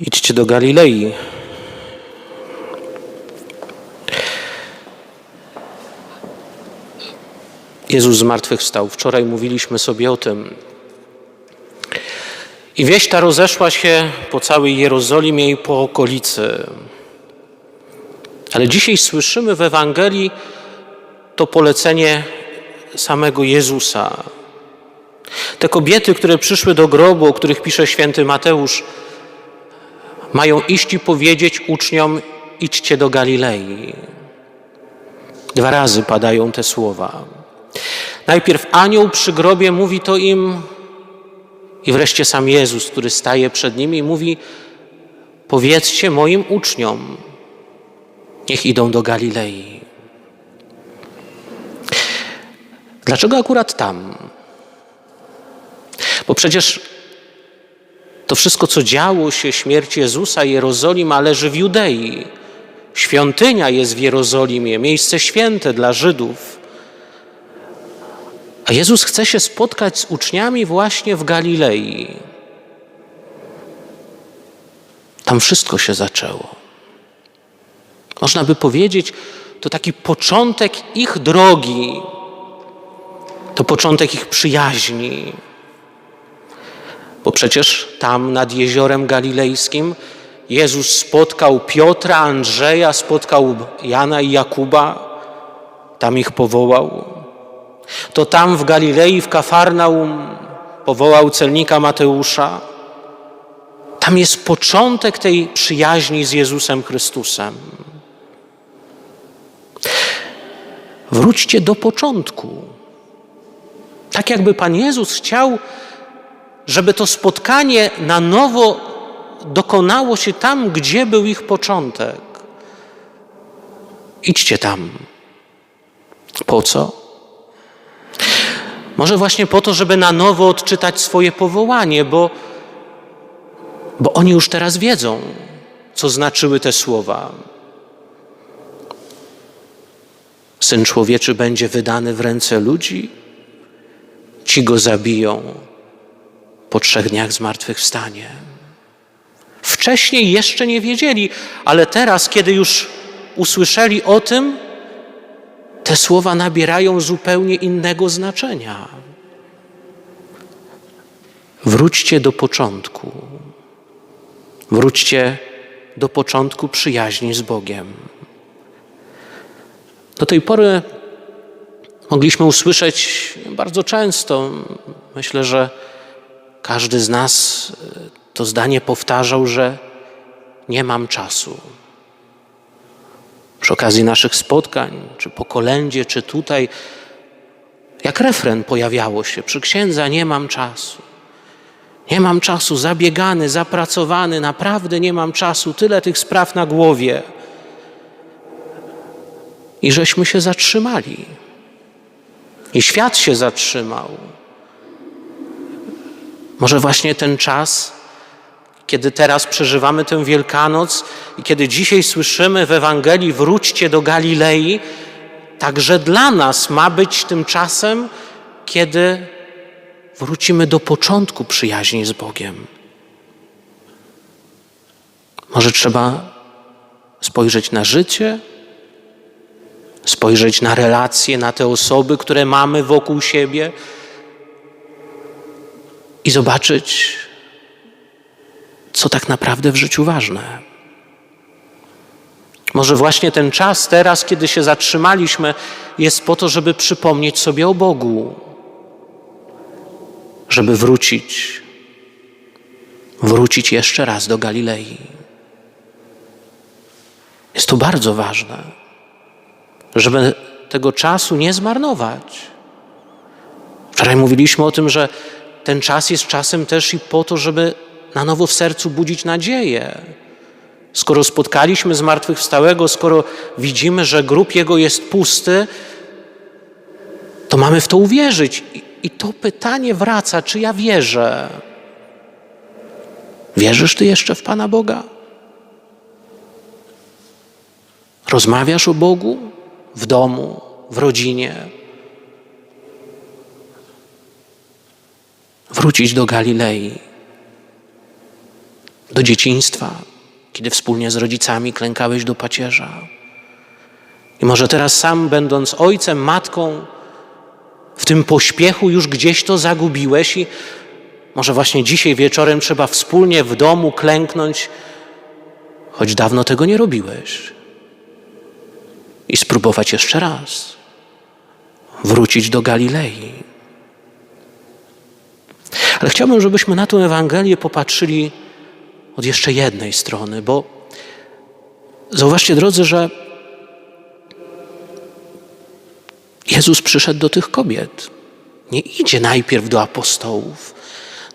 Idźcie do Galilei. Jezus zmartwychwstał. Wczoraj mówiliśmy sobie o tym. I wieść ta rozeszła się po całej Jerozolimie i po okolicy. Ale dzisiaj słyszymy w Ewangelii to polecenie samego Jezusa. Te kobiety, które przyszły do grobu, o których pisze święty Mateusz, mają iść i powiedzieć uczniom: idźcie do Galilei. Dwa razy padają te słowa. Najpierw anioł przy grobie mówi to im, i wreszcie sam Jezus, który staje przed nimi i mówi: Powiedzcie moim uczniom, niech idą do Galilei. Dlaczego akurat tam? Bo przecież to wszystko, co działo się, śmierć Jezusa, Jerozolima, leży w Judei. Świątynia jest w Jerozolimie, miejsce święte dla Żydów. A Jezus chce się spotkać z uczniami właśnie w Galilei. Tam wszystko się zaczęło. Można by powiedzieć, to taki początek ich drogi, to początek ich przyjaźni. Bo przecież tam nad jeziorem galilejskim Jezus spotkał Piotra, Andrzeja, spotkał Jana i Jakuba, tam ich powołał. To tam w Galilei, w Kafarnaum powołał celnika Mateusza. Tam jest początek tej przyjaźni z Jezusem Chrystusem. Wróćcie do początku. Tak jakby Pan Jezus chciał, żeby to spotkanie na nowo dokonało się tam, gdzie był ich początek. Idźcie tam. Po co? Może właśnie po to, żeby na nowo odczytać swoje powołanie, bo, bo oni już teraz wiedzą, co znaczyły te słowa. Syn człowieczy będzie wydany w ręce ludzi, ci go zabiją, po trzech dniach zmartwychwstanie. Wcześniej jeszcze nie wiedzieli, ale teraz, kiedy już usłyszeli o tym, te słowa nabierają zupełnie innego znaczenia. Wróćcie do początku. Wróćcie do początku przyjaźni z Bogiem. Do tej pory mogliśmy usłyszeć bardzo często, myślę, że każdy z nas to zdanie powtarzał, że nie mam czasu. Przy okazji naszych spotkań, czy po kolędzie, czy tutaj, jak refren pojawiało się przy księdza, nie mam czasu. Nie mam czasu, zabiegany, zapracowany, naprawdę nie mam czasu, tyle tych spraw na głowie. I żeśmy się zatrzymali. I świat się zatrzymał. Może właśnie ten czas, kiedy teraz przeżywamy tę Wielkanoc i kiedy dzisiaj słyszymy w Ewangelii wróćcie do Galilei, także dla nas ma być tym czasem, kiedy wrócimy do początku przyjaźni z Bogiem. Może trzeba spojrzeć na życie, spojrzeć na relacje, na te osoby, które mamy wokół siebie i zobaczyć, co tak naprawdę w życiu ważne. Może właśnie ten czas teraz, kiedy się zatrzymaliśmy, jest po to, żeby przypomnieć sobie o Bogu, żeby wrócić, wrócić jeszcze raz do Galilei. Jest to bardzo ważne, żeby tego czasu nie zmarnować. Wczoraj mówiliśmy o tym, że ten czas jest czasem też i po to, żeby na nowo w sercu budzić nadzieję. Skoro spotkaliśmy zmartwychwstałego, skoro widzimy, że grób jego jest pusty, to mamy w to uwierzyć. I to pytanie wraca, czy ja wierzę? Wierzysz ty jeszcze w Pana Boga? Rozmawiasz o Bogu w domu, w rodzinie? Wrócić do Galilei do dzieciństwa, kiedy wspólnie z rodzicami klękałeś do pacierza. I może teraz sam, będąc ojcem, matką, w tym pośpiechu już gdzieś to zagubiłeś i może właśnie dzisiaj wieczorem trzeba wspólnie w domu klęknąć, choć dawno tego nie robiłeś. I spróbować jeszcze raz wrócić do Galilei. Ale chciałbym, żebyśmy na tę Ewangelię popatrzyli od jeszcze jednej strony, bo zauważcie, drodzy, że Jezus przyszedł do tych kobiet. Nie idzie najpierw do apostołów.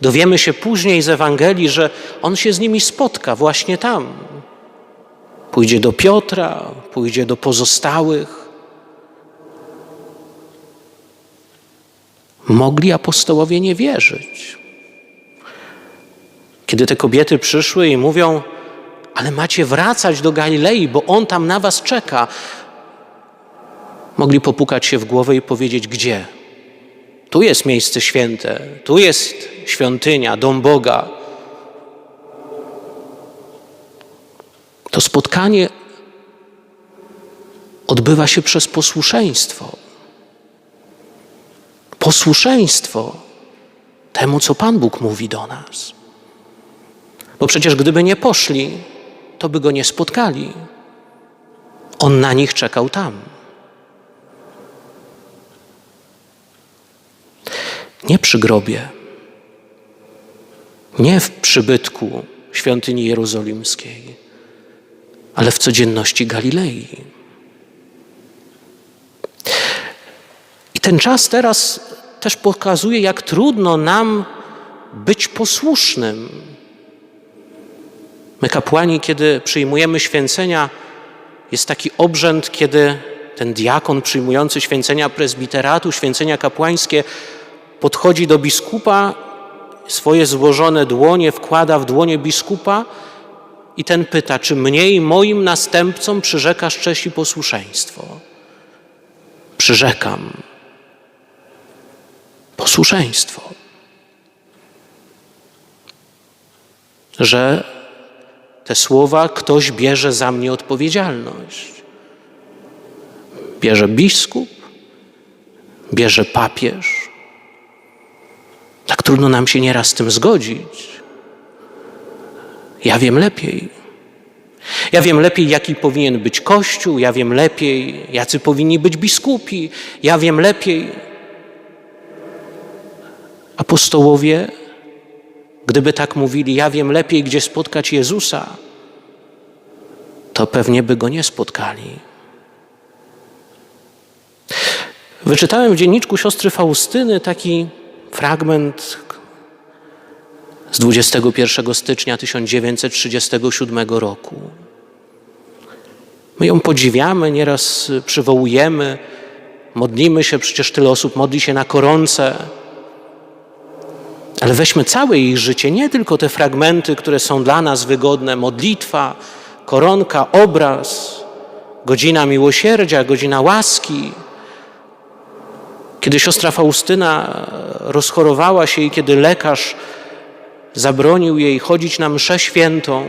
Dowiemy się później z Ewangelii, że on się z nimi spotka właśnie tam. Pójdzie do Piotra, pójdzie do pozostałych. Mogli apostołowie nie wierzyć. Kiedy te kobiety przyszły i mówią, ale macie wracać do Galilei, bo on tam na was czeka, mogli popukać się w głowę i powiedzieć: Gdzie? Tu jest miejsce święte, tu jest świątynia, dom Boga. To spotkanie odbywa się przez posłuszeństwo. Posłuszeństwo temu, co Pan Bóg mówi do nas. Bo przecież gdyby nie poszli, to by go nie spotkali. On na nich czekał tam. Nie przy grobie, nie w przybytku świątyni jerozolimskiej, ale w codzienności Galilei. I ten czas teraz też pokazuje, jak trudno nam być posłusznym My, kapłani, kiedy przyjmujemy święcenia, jest taki obrzęd, kiedy ten diakon przyjmujący święcenia prezbiteratu, święcenia kapłańskie, podchodzi do biskupa, swoje złożone dłonie wkłada w dłonie biskupa i ten pyta, czy mnie i moim następcom przyrzekasz cześć i posłuszeństwo? Przyrzekam. Posłuszeństwo. Że te słowa ktoś bierze za mnie odpowiedzialność. Bierze biskup, bierze papież. Tak trudno nam się nieraz z tym zgodzić. Ja wiem lepiej. Ja wiem lepiej, jaki powinien być Kościół, ja wiem lepiej, jacy powinni być biskupi, ja wiem lepiej. Apostołowie Gdyby tak mówili, ja wiem lepiej, gdzie spotkać Jezusa, to pewnie by go nie spotkali. Wyczytałem w dzienniczku siostry Faustyny taki fragment z 21 stycznia 1937 roku. My ją podziwiamy, nieraz przywołujemy, modlimy się, przecież tyle osób modli się na koronce. Ale weźmy całe ich życie, nie tylko te fragmenty, które są dla nas wygodne modlitwa, koronka, obraz, godzina miłosierdzia, godzina łaski. Kiedy siostra Faustyna rozchorowała się i kiedy lekarz zabronił jej chodzić na mszę świętą,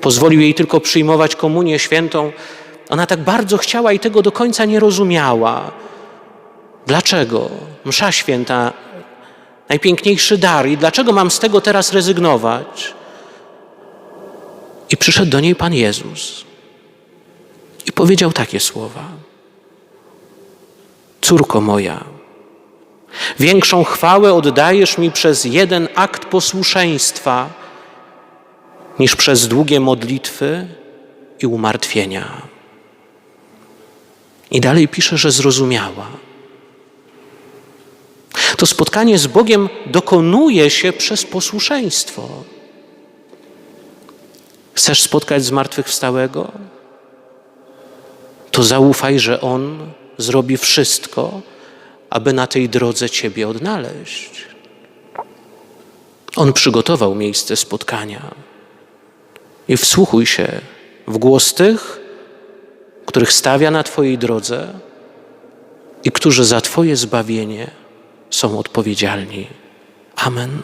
pozwolił jej tylko przyjmować komunię świętą, ona tak bardzo chciała i tego do końca nie rozumiała. Dlaczego? Msza święta najpiękniejszy dar i dlaczego mam z tego teraz rezygnować? I przyszedł do niej Pan Jezus i powiedział takie słowa: Córko moja, większą chwałę oddajesz mi przez jeden akt posłuszeństwa niż przez długie modlitwy i umartwienia. I dalej pisze, że zrozumiała to spotkanie z Bogiem dokonuje się przez posłuszeństwo. Chcesz spotkać zmartwychwstałego? To zaufaj, że On zrobi wszystko, aby na tej drodze Ciebie odnaleźć. On przygotował miejsce spotkania. I wsłuchuj się w głos tych, których stawia na Twojej drodze i którzy za Twoje zbawienie są odpowiedzialni. Amen.